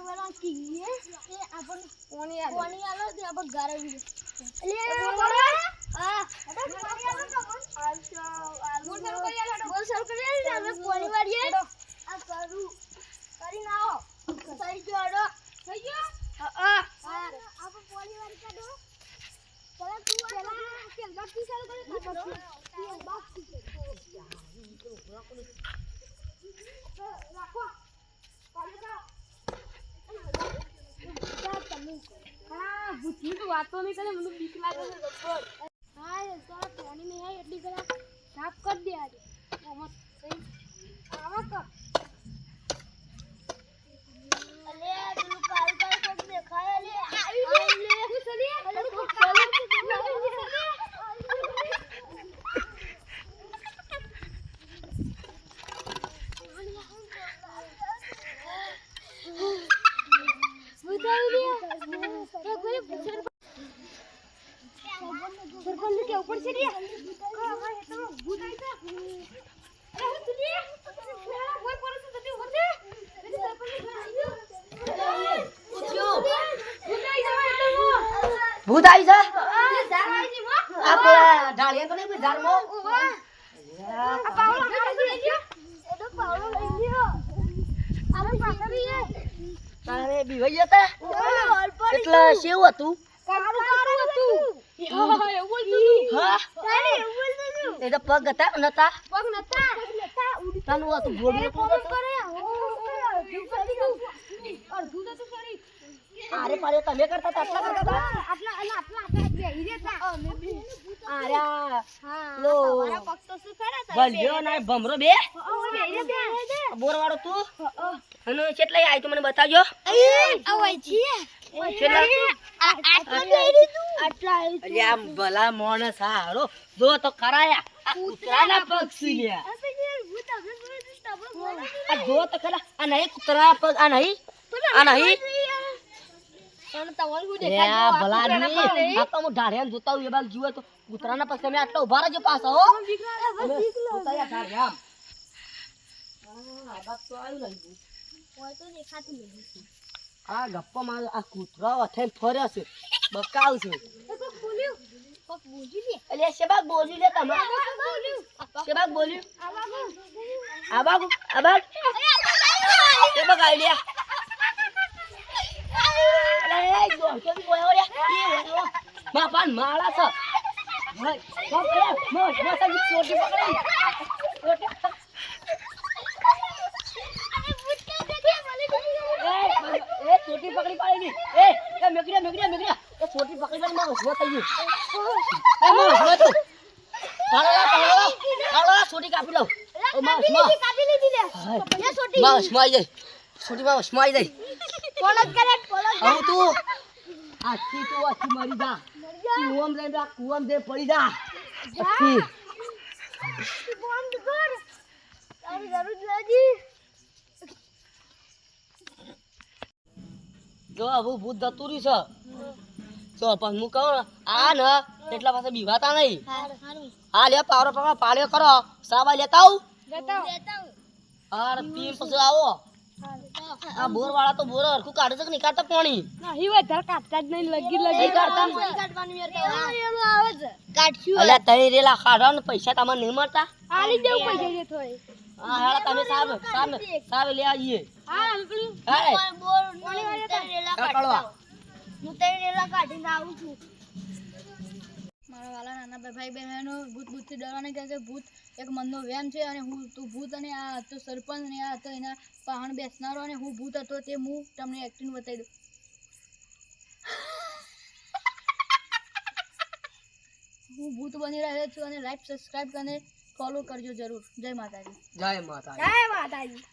વાળો કીએ. એ આપણ કોની આલો કોની આલો તે આપણ ઘરે વી લે હા. હટો કોની આલો તો બોલ. આલસો આલો બોલ સર કરી આલો બોલ સર કરી આલો આપણે કોની વાળીએ. આ કરું. કરી નાઓ થઈ ગયો હડો થઈ ગયો? હા હા. આપણ કોની વાળી કાઢો ચલા તું ચલા કે લકી ચાલુ કરી કાઢો ભૂતની તો વાતો નહીં કરે, મને બીક લાગે છે. ગબ્બર હા, એ પાણી નહીં આવે એટલી કલાક સાફ કરી દે આજે. આમાં આવા કર અલે પેલું કાલ કાલ કોક દેખાય અલે આવી લે હું ચલી અલે કોક ચાલે સરપંચ કે ઉપર છે રે હા એ તો ભૂત આવી છે આપણે ઢાળિયા તો નહીં ઝાડમાં. તારે બીવાઈ જતા? એટલે શેવું હતું? કારું કારું હતું. એ તો પગ હતા નતા. પગ નતા. તાનું કરે. અડધું દઉં તો તું કરી. આરે પારે તમે કરતા હતા આટલા કરતા હતા? આટલા અલા આટલા આટલા અમે બી. આર્યા હા લો. તમારા પગ તો શું કરે તા ભલ્યો ના ભમરો બે. બેહી રહેતા બોર વાળો તું. અને કેટલા આય તો મને બતાવજો. આવાય છીએ ભલા માણસ હારો જો તો કરાયા આ કૂતરાના પગ સી લ્યા. આ જો તો ખરા આ નહીં કૂતરા પગ આ નહીં. આ નહીં. લે આ. ભલા આદમી આ તો હું ઢાળિયાને જોતા હું એ બાજુ જુએ તો. કૂતરાના પગ તમે આટલા ઊભા રહેજો પાછા હો. અમે જોતા યા ઢાળિયા આમ. આ બાજુ તો દેખાતું નહીં. આ ગપ્પામાં આ કૂતરો અથેન ફર્યો છે. બકાવ છે. એટલે શેબાગ બોલ્યું લે તમે. શેબાગ બોલ્યું. આબાગ આબાગ શેબાગ આઈડિયા અરે દોઢસો થી બોલ્યો લે એ બોલ્યો બાપાન માળા છોટી પકડી છોટી એ એ છોટી પાડી એ એ મેકડ્યા મેકડ્યા મેકડ્યા એ છોટી પકડી પાડી મારો હસવો થઈ ગયો. એ મારો હસવો તો હાલો હાલો હાલો છોટી કાપી લઉં. ઓ મારો હસવો મારો હસવો આવી જાય. છોટી મારો હસવો આવી જાય. હવે તું. આખી તું આખી મરી જા. કુવમ લઈને જા કુવમ દે પડી જા. આખી. જો આવું ભૂત જતું રહ્યું છે. જો પણ હું કહું આ ને એટલા પાસે બીવાતા નહીં. હા લે પાવરો પાવરો પાળ્યો કરો. સાબા લેતા આવું. અરે પીન પછી આવો. આ બોર વાળા તો બોર હરખું કાઢે છે કે નહીં? કાઢતા પાણી? નહીં કાઢતા અલ્યા તઈ રેલા કાઢો ને પૈસા તમારે નહીં મળતા? હા હેડા તમે સાહેબ સાહેબ સાહેબ લે આવીએ. હા કાઢવા મારા વાલા નાના ભાઈ બહેનો ભૂત ભૂતથી ડરવાને કહે કે ભૂત એક મનનો વ્યામ છે અને હું તું ભૂત અને આ હતો સરપંચ અને આ હતો એના પહાણ બેસનારો અને હું ભૂત હતો તે હું તમને એક્ટિંગ બતાવી દઉં. હું ભૂત બની રહ્યો છું અને લાઈક સબસ્ક્રાઇબ અને ફોલો કરજો જરૂર. જય માતાજી. જય માતાજી. જય માતાજી.